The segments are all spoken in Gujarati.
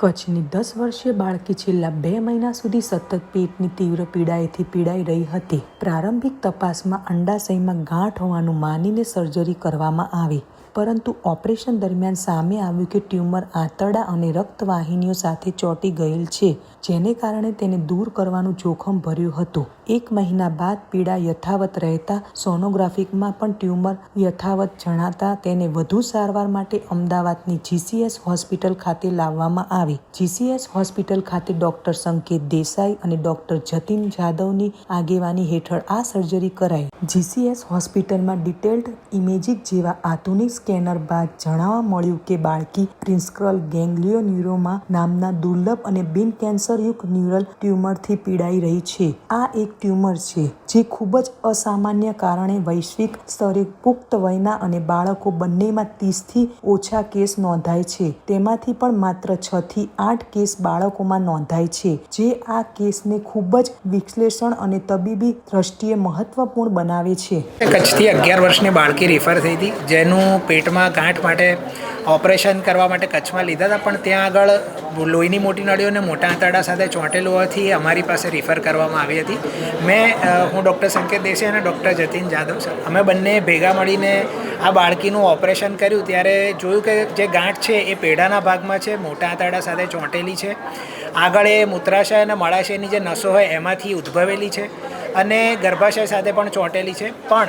કચ્છની દસ વર્ષીય બાળકી છેલ્લા બે મહિના સુધી સતત પેટની તીવ્ર પીડાએથી પીડાઈ રહી હતી. પ્રારંભિક તપાસમાં અંડાશયમાં ગાંઠ હોવાનું માનીને સર્જરી કરવામાં આવી. પરંતુ ઓપરેશન દરમિયાન સામે આવ્યું કે ટ્યુમર આંતરડા અને રક્તવાહિનીઓ સાથે ચોંટી ગયેલ છે, જેને કારણે તેને દૂર કરવાનું જોખમ ભર્યું હતું. એક મહિના બાદ પીડા યથાવત રહેતા સોનોગ્રાફિકમાં પણ ટ્યુમર યથાવત જણાતા તેને વધુ સારવાર માટે અમદાવાદની જીસીએસ હોસ્પિટલ ખાતે લાવવામાં આવી. જીસીએસ હોસ્પિટલ ખાતે ડોક્ટર સંકેત દેસાઈ અને ડોક્ટર જતીન જાદવની આગેવાની હેઠળ આ સર્જરી કરાઈ. જીસીએસ હોસ્પિટલમાં ડિટેલ્ડ ઇમેજિંગ જેવા આધુનિક સ્કેનર બાદ જણાવવા મળ્યું કે બાળકી પ્રિન્સ્ક્રલ ગેંગ્લિયોન્યુરોમા નામના દુર્લભ અને બિન કેન્સરયુક્ત ન્યુરલ ટ્યુમરથી પીડાઈ રહી છે. આ એક ટ્યુમર છે, જે ખૂબ જ અસામાન્ય કારણે વૈશ્વિક સ્તરે પુખ્ત વયના અને બાળકો બંનેમાં ત્રીસથી ઓછા કેસ નોંધાય છે. તેમાંથી પણ માત્ર છ થી આઠ કેસ બાળકોમાં નોંધાય છે, જે આ કેસને ખૂબ જ વિશ્લેષણ અને તબીબી દ્રષ્ટિએ મહત્વપૂર્ણ બનાવે છે. કચ્છથી અગિયાર વર્ષની બાળકી રેફર થઈ હતી, જેનું પેટમાં ગાંઠ માટે ઓપરેશન કરવા માટે કચ્છમાં લીધા હતા, પણ ત્યાં આગળ લોહીની મોટી નળીઓ અને મોટા આંતરડા સાથે ચોંટેલું હોવાથી અમારી પાસે રિફર કરવામાં આવી હતી. મેં હું ડૉક્ટર સંકેત દેસાઈ અને ડૉક્ટર જતીન જાદવ સર. અમે બંને ભેગા મળીને આ બાળકીનું ઓપરેશન કર્યું, ત્યારે જોયું કે જે ગાંઠ છે એ પેડાના ભાગમાં છે, મોટા આંતરડા સાથે ચોંટેલી છે. આગળ એ મૂત્રાશય અને મળાશયની જે નસો હોય એમાંથી ઉદ્ભવેલી છે અને ગર્ભાશય સાથે પણ ચોંટેલી છે. પણ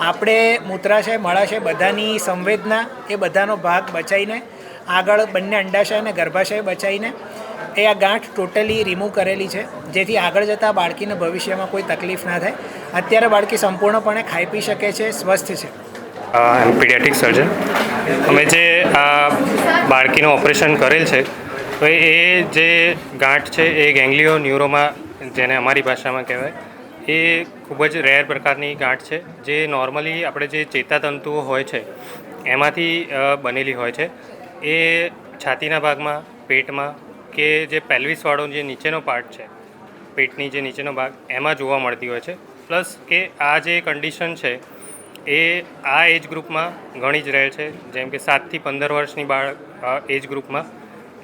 આપણે મૂત્રાશય, મળાશય બધાની સંવેદના એ બધાનો ભાગ બચાવીને, આગળ બંને અંડાશય અને ગર્ભાશય બચાવીને, એ આ ગાંઠ ટોટલી રિમૂવ કરેલી છે. જેથી આગળ જતાં બાળકીને ભવિષ્યમાં કોઈ તકલીફ ના થાય. અત્યારે બાળકી સંપૂર્ણપણે ખાઈ પી શકે છે, સ્વસ્થ છે. Paediatric surgeon. અમે જે આ બાળકીનું ઓપરેશન કરેલ છે, તો એ જે ગાંઠ છે, એ ગેંગ્લિયો ન્યુરોમા, જેને અમારી ભાષામાં કહેવાય એ ખૂબ જ રેર પ્રકારની ગાંઠ છે, જે નોર્મલી આપણે જે ચેતાતંતુઓ હોય છે, એમાંથી બનેલી હોય છે. એ છાતીના ભાગમાં, પેટમાં કે જે પેલ્વિસવાળો જે નીચેનો પાર્ટ છે, પેટની જે નીચેનો ભાગ, એમાં જોવા મળતી હોય છે. પ્લસ કે આ જે કન્ડિશન છે, એ આ એજ ગ્રુપમાં ઘણી જ રહે છે. જેમ કે સાતથી પંદર વર્ષની બાળક એજ ગ્રુપમાં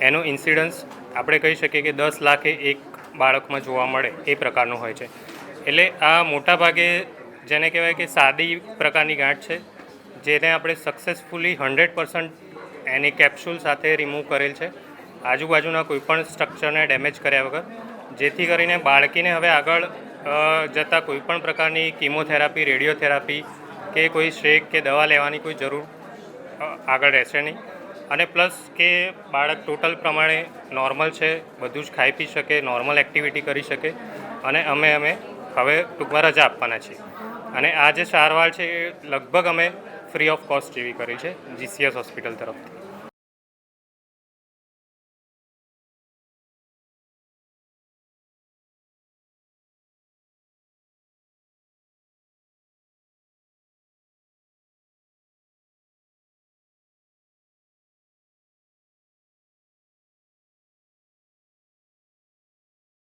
એનો ઇન્સિડન્સ આપણે કહી શકીએ કે દસ લાખે એક બાળકમાં જોવા મળે એ પ્રકારનું હોય છે. એટલે આ મોટા ભાગે જેને કહેવાય કે સાદી પ્રકારની ગાંઠ છે, જેને આપણે સક્સેસફુલી હંડ્રેડ પર્સન્ટ એની કેપ્સ્યુલ સાથે રિમૂવ કરેલ છે. આજુબાજુના કોઈપણ સ્ટ્રક્ચરને ડેમેજ કર્યા વગર. જેથી કરીને બાળકીને હવે આગળ જતાં કોઈપણ પ્રકારની કિમોથેરાપી રેડિયોથેરાપી કે કોઈ શેક કે દવા લેવાની કોઈ જરૂર આગળ રહેશે નહીં. અને પ્લસ કે બાળક ટોટલ પ્રમાણે નોર્મલ છે, બધું જ ખાઈ પી શકે નોર્મલ એક્ટિવિટી કરી શકે. અને અમે અમે હવે ટૂંકમાં રજા આપવાના છીએ અને આ જે સારવાર છે એ લગભગ અમે ફ્રી ઓફ કોસ્ટ જેવી કરી છે જીસીએસ હોસ્પિટલ તરફથી.